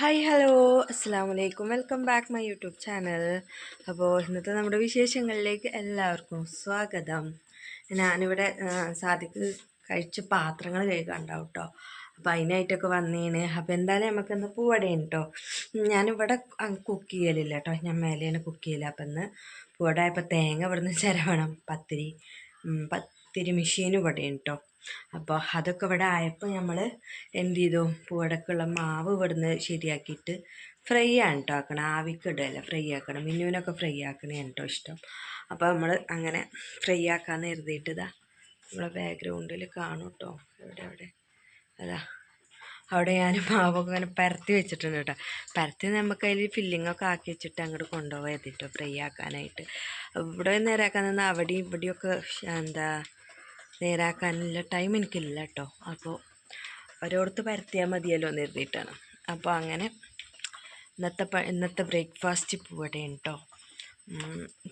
Hi hello അസ്സാം വലൈക്കും welcome back my YouTube channel അപ്പോൾ ഇന്നത്തെ നമ്മുടെ വിശേഷങ്ങളിലേക്ക് എല്ലാവർക്കും സ്വാഗതം. ഞാനിവിടെ സാധിക്ക് കഴിച്ച പാത്രങ്ങൾ കഴുകാണ്ടാവും കേട്ടോ അപ്പോൾ അതിനായിട്ടൊക്കെ വന്നേണ്. അപ്പോൾ എന്തായാലും നമുക്കിന്ന് പൂവടയാണ് കേട്ടോ ഞാനിവിടെ കുക്ക് ചെയ്യലില്ല കേട്ടോ ഞാൻ മേലെയാണ് കുക്ക് ചെയ്യൽ. അപ്പം ഇന്ന് പൂവട ഇപ്പോൾ തേങ്ങ ഇവിടുന്ന് ചിരവണം. പത്തിരി. മെഷീൻ ഇവിടെയാണ് കേട്ടോ അപ്പോൾ അതൊക്കെ ഇവിടെ ആയപ്പോൾ നമ്മൾ എന്ത് ചെയ്തു പൂവടക്കുള്ള മാവ് ഇവിടുന്ന് ശരിയാക്കിയിട്ട് ഫ്രൈ ആണ് കേട്ടോ ആക്കണം ആവിക്ക് ഇടുകയല്ല ഫ്രൈ ആക്കണം. മിന്നുവിനൊക്കെ ഫ്രൈ ആക്കണേ കേട്ടോ ഇഷ്ടം. അപ്പോൾ നമ്മൾ അങ്ങനെ ഫ്രൈ ആക്കാന്ന് കരുതിയിട്ട് ഇതാ നമ്മളെ ബാക്ക്ഗ്രൗണ്ടിൽ കാണും കേട്ടോ എവിടെ എവിടെ? അതാ. അവിടെ ഞാൻ മാവൊക്കെ ഇങ്ങനെ പരത്തി വെച്ചിട്ടുണ്ട് കേട്ടോ പരത്തി നമുക്ക് അതിൽ ഫില്ലിങ്ങൊക്കെ ആക്കി വെച്ചിട്ട് അങ്ങോട്ട് കൊണ്ടുപോകാൻ കേട്ടോ ഫ്രൈ ആക്കാനായിട്ട്. ഇവിടെ നേരാക്കാൻ നിന്ന് അവിടെയും ഇവിടെയൊക്കെ എന്താ നേരാക്കാനുള്ള ടൈം എനിക്കില്ല കേട്ടോ അപ്പോൾ ഒരോടത്ത് പരത്തിയാൽ മതിയല്ലോ എന്ന് എഴുതിയിട്ടാണ് അപ്പോൾ അങ്ങനെ ഇന്നത്തെ ഇന്നത്തെ ബ്രേക്ക്ഫാസ്റ്റ് പോവട്ടെ കേട്ടോ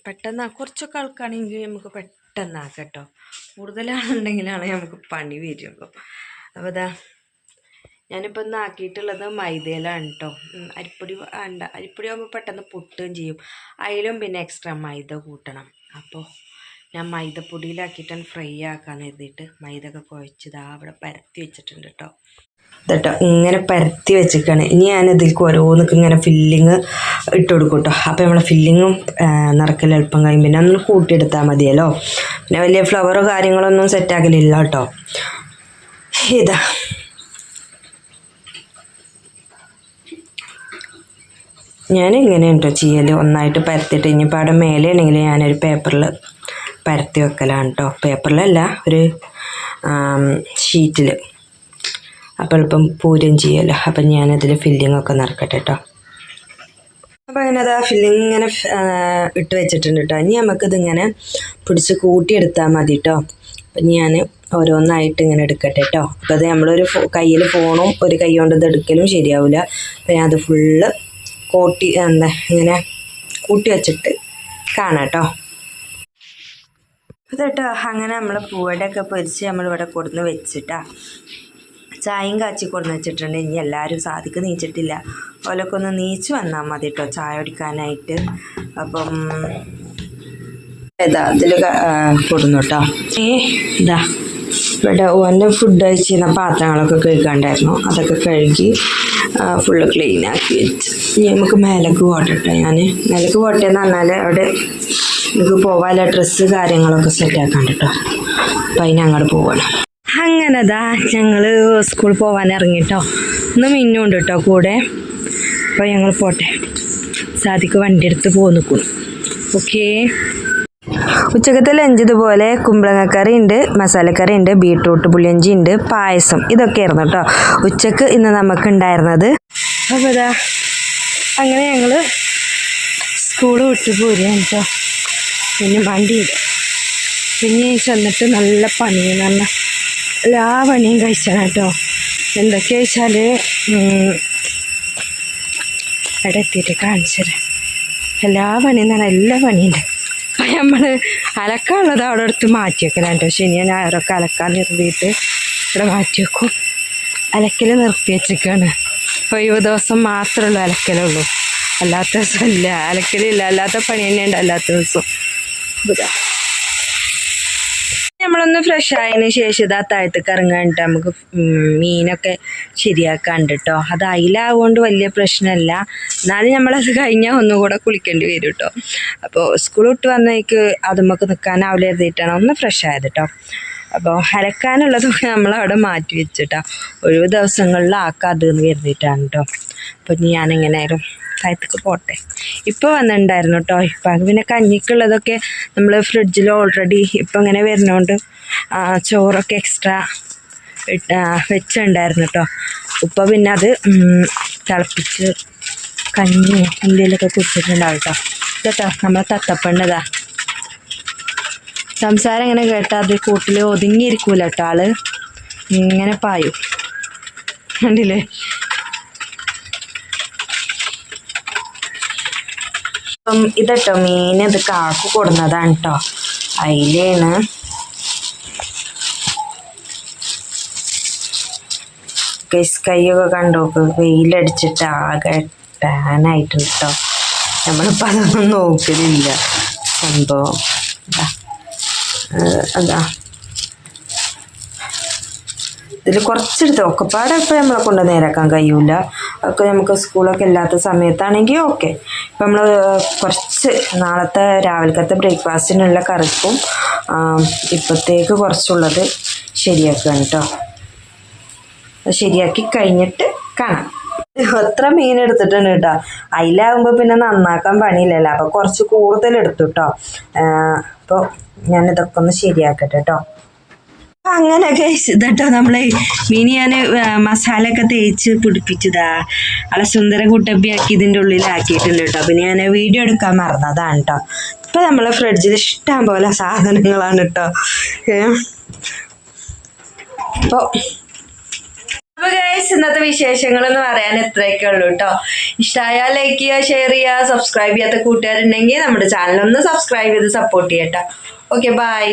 പെട്ടെന്ന് കുറച്ചൊക്കെ ആൾക്കാണെങ്കിൽ നമുക്ക് പെട്ടെന്നാക്കാം കേട്ടോ കൂടുതലാണെന്നുണ്ടെങ്കിലാണ് നമുക്ക് പണി വരുള്ളൂ അപ്പോൾ ഇതാ ഞാനിപ്പോൾ ഇന്ന് ആക്കിയിട്ടുള്ളത് മൈദയിലാണ് കേട്ടോ അരിപ്പൊടി വേണ്ട അരിപ്പൊടി ആകുമ്പോൾ പെട്ടെന്ന് പൊട്ടുകയും ചെയ്യും. അതിലും പിന്നെ എക്സ്ട്രാ മൈദ കൂട്ടണം. അപ്പോൾ ഞാൻ മൈദപ്പൊടിയിലാക്കിയിട്ടാണ് ഫ്രൈ ആക്കാൻ എഴുതിയിട്ട് മൈദ ഒക്കെ കുഴച്ചത് അവിടെ പരത്തി വെച്ചിട്ടുണ്ട് കേട്ടോ കേട്ടോ ഇങ്ങനെ പരത്തി വെച്ചിരിക്കുകയാണ് ഇനി ഞാൻ ഇതിലേക്ക് ഓരോന്നൊക്കെ ഇങ്ങനെ ഫില്ലിങ് ഇട്ട് കൊടുക്കും കേട്ടോ അപ്പോൾ നമ്മളെ ഫില്ലിങ്ങും നിറക്കൽ എളുപ്പം കഴിയും. പിന്നെ ഒന്ന് കൂട്ടിയെടുത്താൽ മതിയല്ലോ. പിന്നെ വലിയ ഫ്ലവറോ കാര്യങ്ങളൊന്നും സെറ്റാക്കലില്ല കേട്ടോ ഇതാ. ഞാൻ കേട്ടോ ചെയ്യൽ ഒന്നായിട്ട് പരത്തിയിട്ട് ഇനിയിപ്പോൾ അവിടെ മേലെയാണെങ്കിൽ ഞാനൊരു പേപ്പറിൽ പരത്തി വെക്കലാണ് കേട്ടോ പേപ്പറിലല്ല ഒരു ഷീറ്റിൽ അപ്പോൾ എളുപ്പം പൂരം ചെയ്യുമല്ലോ അപ്പം ഞാനതിൽ ഫില്ലിംഗ് ഒക്കെ നിറക്കട്ടെ കേട്ടോ അപ്പോൾ അങ്ങനെ ആ ഫില്ലിംഗ് ഇങ്ങനെ ഇട്ട് വെച്ചിട്ടുണ്ട് കേട്ടോ ഇനി നമുക്കിതിങ്ങനെ പിടിച്ച് കൂട്ടിയെടുത്താൽ മതി കേട്ടോ അപ്പം ഞാൻ ഓരോന്നായിട്ട് ഇങ്ങനെ എടുക്കട്ടെ കേട്ടോ അപ്പോൾ അത് നമ്മളൊരു കയ്യിൽ ഫോണും ഒരു കൈ കൊണ്ട് ഇത് എടുക്കലും ശരിയാവില്ല അപ്പം ഞാൻ അത് ഫുള്ള് കോട്ടി എന്താ ഇങ്ങനെ കൂട്ടി വെച്ചിട്ട് കാണാം കേട്ടോ അതേട്ടോ അങ്ങനെ നമ്മൾ പൂവടയൊക്കെ പൊരിച്ച് നമ്മളിവിടെ കൊടുന്ന് വെച്ചിട്ടാ. ചായയും കാച്ചി കൊടുന്ന് വെച്ചിട്ടുണ്ട്. ഇനി എല്ലാവരും സാധിക്ക് നീച്ചിട്ടില്ല. ഓലൊക്കെ ഒന്ന് നീച്ച് വന്നാൽ മതി കേട്ടോ ചായ കുടിക്കാനായിട്ട്. അപ്പം ഇതാ ഇതിൽ കൊടുന്നു കേട്ടോ. ഏ ഇതാ. ഇവിടെ ഓന്റെ ഫുഡ് കഴിച്ചിരുന്ന പാത്രങ്ങളൊക്കെ കഴുകാണ്ടായിരുന്നു. അതൊക്കെ കഴുകി ഫുള്ള് ക്ലീൻ ആക്കി വെച്ച്. ഇനി നമുക്ക് മേലേക്ക് പോട്ടെ ഞാൻ മേലേക്ക് പോട്ടെ എന്ന് പറഞ്ഞാൽ അവിടെ നമുക്ക് പോവാല്ല ഡ്രസ്സ് കാര്യങ്ങളൊക്കെ സെറ്റ് ആക്കാൻ കേട്ടോ അപ്പം അതിന് അങ്ങോട്ട് പോവാണ്. അങ്ങനെ ദാ ഞങ്ങൾ സ്കൂളിൽ പോകാൻ ഇറങ്ങിട്ടോ. ഇന്ന് മിന്നുണ്ട് കേട്ടോ കൂടെ. അപ്പോൾ ഞങ്ങൾ പോട്ടെ. സാധിക്ക് വണ്ടി എടുത്ത് പോന്നിക്കും ഓക്കേ ഉച്ചക്കത്തെ ലഞ്ച് ഇതുപോലെ കുമ്പളങ്ങക്കറി ഉണ്ട് മസാലക്കറി ഉണ്ട് ബീട്രൂട്ട് പുളിയഞ്ചി ഉണ്ട് പായസം. ഇതൊക്കെ ആയിരുന്നു കേട്ടോ ഉച്ചയ്ക്ക് ഇന്ന് നമുക്ക് ഉണ്ടായിരുന്നത് അപ്പോൾ അങ്ങനെ ഞങ്ങൾ സ്കൂൾ വിട്ട് പോരുകയാണ് കേട്ടോ. പിന്നെ വണ്ടിയില്ല. പിന്നെ ചെന്നിട്ട് നല്ല പണിയെന്ന് പറഞ്ഞാൽ എല്ലാ പണിയും കഴിച്ചാണ് കേട്ടോ. എന്തൊക്കെയാ വെച്ചാൽ അവിടെ എത്തിയിട്ട് കാണിച്ചു തരാം എല്ലാ പണിയും പറഞ്ഞാൽ എല്ലാ പണിയുണ്ട് അപ്പം നമ്മൾ അലക്കാനുള്ളത് അവിടെ എടുത്ത് മാറ്റി വെക്കണം കേട്ടോ ശനിയ ഞായറൊക്കെ അലക്കാൻ നിർത്തിയിട്ട് ഇവിടെ മാറ്റി വെക്കും അലക്കൽ നിർത്തി വെച്ചിരിക്കുകയാണ് ഒഴിവ് ദിവസം മാത്രമുള്ളൂ അലക്കലുള്ളൂ. അല്ലാത്ത ദിവസം ഇല്ല. അലക്കലില്ല. അല്ലാത്ത പണി തന്നെയുണ്ട് അല്ലാത്ത ദിവസം. നമ്മളൊന്ന് ഫ്രഷ് ആയതിന് ശേഷം ഇതാ താഴത്തേക്ക് ഇറങ്ങാണ്ട് നമുക്ക് മീനൊക്കെ ശരിയാക്കാണ്ട് കേട്ടോ അത് അയിലാവുകൊണ്ട് വലിയ പ്രശ്നമല്ല എന്നാലും നമ്മളത് കഴിഞ്ഞാൽ ഒന്നുകൂടെ കുളിക്കേണ്ടി വരും കേട്ടോ അപ്പോൾ സ്കൂൾ വിട്ട് വന്നേക്ക് അത് നമുക്ക് നിൽക്കാനാവില്ല എഴുതിയിട്ടാണ് ഒന്ന് ഫ്രഷ് ആയത് കേട്ടോ അപ്പോൾ അരക്കാനുള്ളതൊക്കെ നമ്മളവിടെ മാറ്റി വെച്ചിട്ടാ. ഒഴിവ് ദിവസങ്ങളിൽ ആക്കാതെന്ന് കരുതിയിട്ടാണ് കേട്ടോ അപ്പോൾ ഞാൻ എങ്ങനെയായാലും താഴത്തേക്ക് പോട്ടെ. ഇപ്പോൾ വന്നിട്ടുണ്ടായിരുന്നു കേട്ടോ ഇപ്പം പിന്നെ കഞ്ഞിക്കുള്ളതൊക്കെ നമ്മൾ ഫ്രിഡ്ജിൽ ഓൾറെഡി ഇപ്പം ഇങ്ങനെ വരുന്നതുകൊണ്ട് ചോറൊക്കെ എക്സ്ട്രാ വെച്ചിട്ടുണ്ടായിരുന്നു കേട്ടോ ഉപ്പ പിന്നെ അത് തിളപ്പിച്ച് കഞ്ഞി എന്തെങ്കിലുമൊക്കെ കുടിച്ചിട്ടുണ്ടാവും കേട്ടോ കേട്ടോ നമ്മളെ തത്തപ്പണ്ണതാ സംസാരം ഇങ്ങനെ കേട്ടാൽ അത് കൂട്ടിൽ ഒതുങ്ങിയിരിക്കൂല കേട്ടോ ആൾ. ഇങ്ങനെ പായു. കണ്ടില്ലേ? ഇതട്ടോ മീൻ അത് കാക്കു കൊടുന്നതാണ് കേട്ടോ അയിലാണ് ഗൈസ് കൈയൊക്കെ കണ്ടോക്ക് വെയിലടിച്ചിട്ട് ആകെ ടാനായിട്ടുണ്ട് കേട്ടോ നമ്മളിപ്പോൾ അതൊന്നും നോക്കുന്നില്ല സംഭവം. അതാ. ഇതിൽ കുറച്ചെടുത്ത് ഒക്കെപ്പാടെ ഇപ്പോൾ നമ്മളെ കൊണ്ട് നേരാക്കാൻ കഴിയൂല. ഒക്കെ നമുക്ക് സ്കൂളൊക്കെ ഇല്ലാത്ത സമയത്താണെങ്കിൽ ഓക്കെ. ഇപ്പം നമ്മൾ കുറച്ച് നാളത്തെ രാവിലത്തെ ബ്രേക്ക്ഫാസ്റ്റിനുള്ള കറിക്കും ഇപ്പോഴത്തേക്ക് കുറച്ചുള്ളത് ശരിയാക്കുകയാണ് കേട്ടോ ശരിയാക്കി കഴിഞ്ഞിട്ട് കാണാം. എത്ര മീൻ എടുത്തിട്ടുണ്ട് കേട്ടോ. അതിലാകുമ്പോൾ പിന്നെ നന്നാക്കാൻ പണിയില്ലല്ലോ. അപ്പോൾ കുറച്ച് കൂടുതൽ എടുത്തു കേട്ടോ അപ്പോൾ ഞാനിതൊക്കെ ഒന്ന് ശരിയാക്കട്ടെ കേട്ടോ അങ്ങനെയൊക്കെ ഇതട്ടോ നമ്മൾ മീൻ ഞാൻ മസാല ഒക്കെ തേച്ച് പിടിപ്പിച്ചതാ. അല്ല സുന്ദര കുട്ടപ്പിയാക്കി ഇതിന്റെ ഉള്ളിലാക്കിയിട്ടുണ്ട് കേട്ടോ. പിന്നെ ഞാൻ വീഡിയോ എടുക്കാൻ മറന്നതാണ് കേട്ടോ ഇപ്പം നമ്മളെ ഫ്രിഡ്ജിൽ ഇഷ്ടം പോലെ സാധനങ്ങളാണ് കേട്ടോ അപ്പോൾ അപ്പൊ ഗൈസ് ഇന്നത്തെ വിശേഷങ്ങൾ എന്ന് പറയാൻ ഇത്രയൊക്കെ ഉള്ളൂ കേട്ടോ ഇഷ്ടമായ ലൈക്ക് ചെയ്യുക ഷെയർ ചെയ്യുക സബ്സ്ക്രൈബ് ചെയ്യാത്ത കൂട്ടുകാരുണ്ടെങ്കിൽ നമ്മുടെ ചാനൽ ഒന്ന് സബ്സ്ക്രൈബ് ചെയ്ത് സപ്പോർട്ട് ചെയ്യട്ടോ. Okay bye